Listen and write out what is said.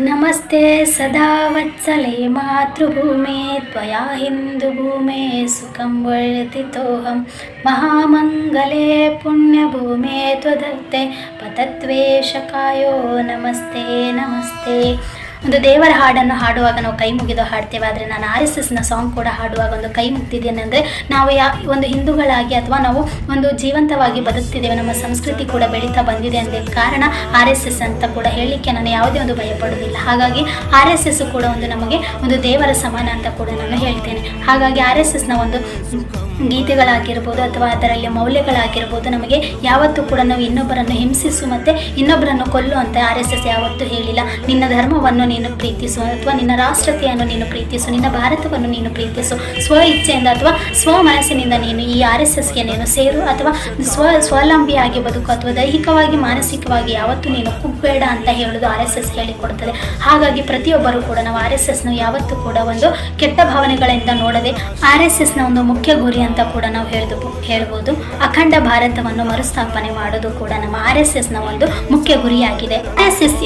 नमस्ते सदा वत्सले मातृभूमे त्वया हिन्दुभूमे सुखं वर्तितोऽहं महामङ्गले पुण्यभूमे त्वदत्ते पतत्वेशकायो नमस्ते नमस्ते। ಒಂದು ದೇವರ ಹಾಡನ್ನು ಹಾಡುವಾಗ ನಾವು ಕೈ ಮುಗಿದು ಹಾಡ್ತೇವೆ, ಆದರೆ ನಾನು ಆರ್ ಎಸ್ ಎಸ್ನ ಸಾಂಗ್ ಕೂಡ ಹಾಡುವಾಗ ಒಂದು ಕೈ ಮುಗ್ತಿದ್ದೇನೆ ಅಂದರೆ ನಾವು ಯಾ, ಒಂದು ಹಿಂದೂಗಳಾಗಿ ಅಥವಾ ನಾವು ಒಂದು ಜೀವಂತವಾಗಿ ಬದುಕ್ತಿದ್ದೇವೆ, ನಮ್ಮ ಸಂಸ್ಕೃತಿ ಕೂಡ ಬೆಳೀತಾ ಬಂದಿದೆ ಅಂದ ಕಾರಣ ಆರ್ ಎಸ್ ಎಸ್ ಅಂತ ಕೂಡ ಹೇಳಲಿಕ್ಕೆ ನಾನು ಯಾವುದೇ ಒಂದು ಭಯಪಡುವುದಿಲ್ಲ. ಹಾಗಾಗಿ ಆರ್ ಎಸ್ ಎಸ್ ಕೂಡ ಒಂದು ನಮಗೆ ಒಂದು ದೇವರ ಸಮಾನ ಅಂತ ಕೂಡ ನಾನು ಹೇಳ್ತೇನೆ. ಹಾಗಾಗಿ ಆರ್ ಎಸ್ ಎಸ್ನ ಒಂದು ಗೀತೆಗಳಾಗಿರ್ಬೋದು ಅಥವಾ ಅದರಲ್ಲಿ ಮೌಲ್ಯಗಳಾಗಿರ್ಬೋದು, ನಮಗೆ ಯಾವತ್ತೂ ಕೂಡ ನಾವು ಇನ್ನೊಬ್ಬರನ್ನು ಹಿಂಸಿಸು ಮತ್ತು ಇನ್ನೊಬ್ಬರನ್ನು ಕೊಲ್ಲು ಅಂತ ಆರ್ ಎಸ್ ಎಸ್ ಯಾವತ್ತೂ ಹೇಳಿಲ್ಲ. ನಿನ್ನ ಧರ್ಮವನ್ನು ನೀನು ಪ್ರೀತಿಸು ಅಥವಾ ನಿನ್ನ ರಾಷ್ಟ್ರತೆಯನ್ನು ನೀನು ಪ್ರೀತಿಸು, ನಿನ್ನ ಭಾರತವನ್ನು ನೀನು ಪ್ರೀತಿಸು. ಸ್ವ ಇಚ್ಛೆಯಿಂದ ಅಥವಾ ಸ್ವ ಮನಸ್ಸಿನಿಂದ ನೀನು ಈ ಆರ್ ಎಸ್ ಎಸ್ಗೆ ನೀನು ಸೇರು ಅಥವಾ ಸ್ವ ಸ್ವಾವಲಂಬಿಯಾಗಿ ಬದುಕು ಅಥವಾ ದೈಹಿಕವಾಗಿ, ಮಾನಸಿಕವಾಗಿ ಯಾವತ್ತೂ ನೀನು ಕುಗ್ಬೇಡ ಅಂತ ಹೇಳೋದು ಆರ್ ಎಸ್ ಎಸ್ ಹೇಳಿಕೊಡ್ತದೆ ಹಾಗಾಗಿ ಪ್ರತಿಯೊಬ್ಬರು ಕೂಡ ನಾವು ಆರ್ ಎಸ್ ಎಸ್ನ ಯಾವತ್ತೂ ಕೂಡ ಒಂದು ಕೆಟ್ಟ ಭಾವನೆಗಳಿಂದ ನೋಡದೆ ಆರ್ ಎಸ್ ಎಸ್ನ ಒಂದು ಮುಖ್ಯ ಗುರಿ ಅಂತ ಕೂಡ ನಾವು ಹೇಳ್ದು ಹೇಳ್ಬೋದು. ಅಖಂಡ ಭಾರತವನ್ನು ಮರುಸ್ಥಾಪನೆ ಮಾಡೋದು ಕೂಡ ನಮ್ಮ ಆರ್ ಎಸ್ ಎಸ್ನ ಒಂದು ಮುಖ್ಯ ಗುರಿಯಾಗಿದೆ. R S S